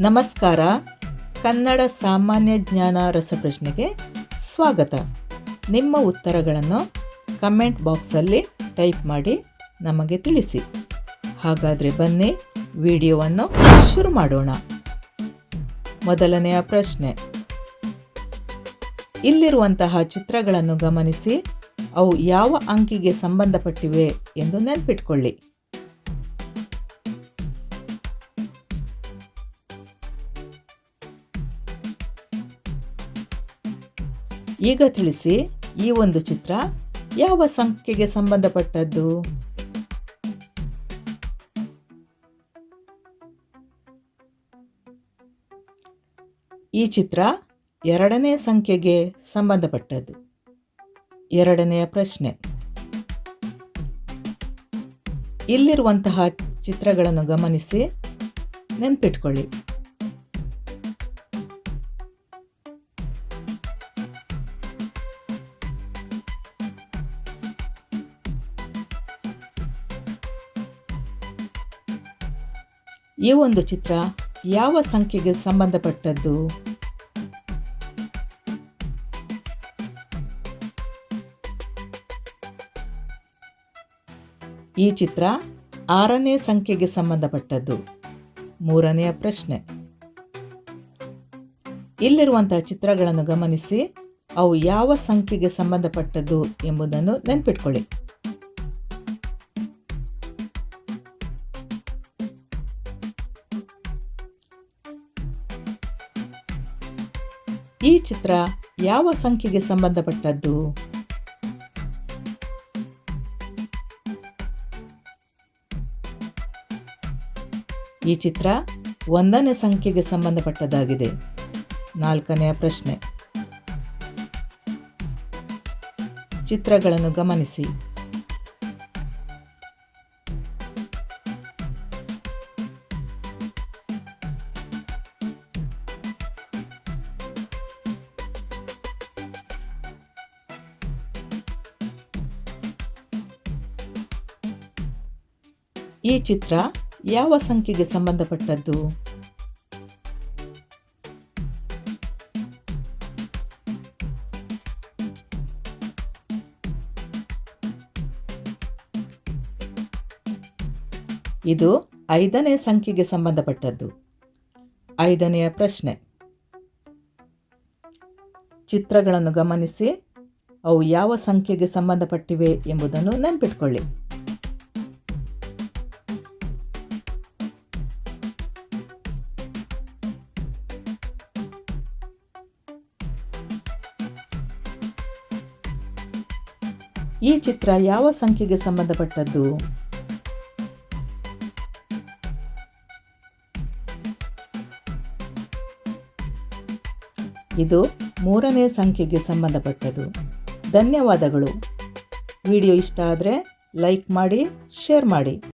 ನಮಸ್ಕಾರ. ಕನ್ನಡ ಸಾಮಾನ್ಯ ಜ್ಞಾನ ರಸಪ್ರಶ್ನೆಗೆ ಸ್ವಾಗತ. ನಿಮ್ಮ ಉತ್ತರಗಳನ್ನು ಕಮೆಂಟ್ ಬಾಕ್ಸಲ್ಲಿ ಟೈಪ್ ಮಾಡಿ ನಮಗೆ ತಿಳಿಸಿ. ಹಾಗಾದರೆ ಬನ್ನಿ ವಿಡಿಯೋವನ್ನು ಶುರು ಮಾಡೋಣ. ಮೊದಲನೆಯ ಪ್ರಶ್ನೆ. ಇಲ್ಲಿರುವಂತಹ ಚಿತ್ರಗಳನ್ನು ಗಮನಿಸಿ, ಅವು ಯಾವ ಅಂಕಿಗೆ ಸಂಬಂಧಪಟ್ಟಿವೆ ಎಂದು ನೆನಪಿಟ್ಕೊಳ್ಳಿ. ಈಗ ತಿಳಿಸಿ ಈ ಒಂದು ಚಿತ್ರ ಯಾವ ಸಂಖ್ಯೆಗೆ ಸಂಬಂಧಪಟ್ಟದ್ದು? ಈ ಚಿತ್ರ ಎರಡನೇ ಸಂಖ್ಯೆಗೆ ಸಂಬಂಧಪಟ್ಟದ್ದು. ಎರಡನೆಯ ಪ್ರಶ್ನೆ. ಇಲ್ಲಿರುವಂತಹ ಚಿತ್ರಗಳನ್ನು ಗಮನಿಸಿ ನೆನ್ಪಿಟ್ಕೊಳ್ಳಿ. ಈ ಒಂದು ಚಿತ್ರ ಯಾವ ಸಂಖ್ಯೆಗೆ ಸಂಬಂಧಪಟ್ಟದ್ದು? ಈ ಚಿತ್ರ ಆರನೇ ಸಂಖ್ಯೆಗೆ ಸಂಬಂಧಪಟ್ಟದ್ದು. ಮೂರನೆಯ ಪ್ರಶ್ನೆ. ಇಲ್ಲಿರುವಂತಹ ಚಿತ್ರಗಳನ್ನು ಗಮನಿಸಿ, ಅವು ಯಾವ ಸಂಖ್ಯೆಗೆ ಸಂಬಂಧಪಟ್ಟದ್ದು ಎಂಬುದನ್ನು ನೆನ್ಪಿಟ್ಕೊಳ್ಳಿ. ಈ ಚಿತ್ರ ಯಾವ ಸಂಖ್ಯೆಗೆ ಸಂಬಂಧಪಟ್ಟದ್ದು? ಈ ಚಿತ್ರ ಒಂದನೇ ಸಂಖ್ಯೆಗೆ ಸಂಬಂಧಪಟ್ಟದ್ದಾಗಿದೆ. ನಾಲ್ಕನೆಯ ಪ್ರಶ್ನೆ. ಚಿತ್ರಗಳನ್ನು ಗಮನಿಸಿ. ಈ ಚಿತ್ರ ಯಾವ ಸಂಖ್ಯೆಗೆ ಸಂಬಂಧಪಟ್ಟದ್ದು? ಇದು ಐದನೇ ಸಂಖ್ಯೆಗೆ ಸಂಬಂಧಪಟ್ಟದ್ದು. ಐದನೆಯ ಪ್ರಶ್ನೆ. ಚಿತ್ರಗಳನ್ನು ಗಮನಿಸಿ, ಅವು ಯಾವ ಸಂಖ್ಯೆಗೆ ಸಂಬಂಧಪಟ್ಟಿವೆ ಎಂಬುದನ್ನು ನೆನಪಿಟ್ಕೊಳ್ಳಿ. ಈ ಚಿತ್ರ ಯಾವ ಸಂಖ್ಯೆಗೆ ಸಂಬಂಧಪಟ್ಟದ್ದು? ಇದು ಮೂರನೇ ಸಂಖ್ಯೆಗೆ ಸಂಬಂಧಪಟ್ಟದ್ದು. ಧನ್ಯವಾದಗಳು. ವಿಡಿಯೋ ಇಷ್ಟ ಆದರೆ ಲೈಕ್ ಮಾಡಿ, ಶೇರ್ ಮಾಡಿ.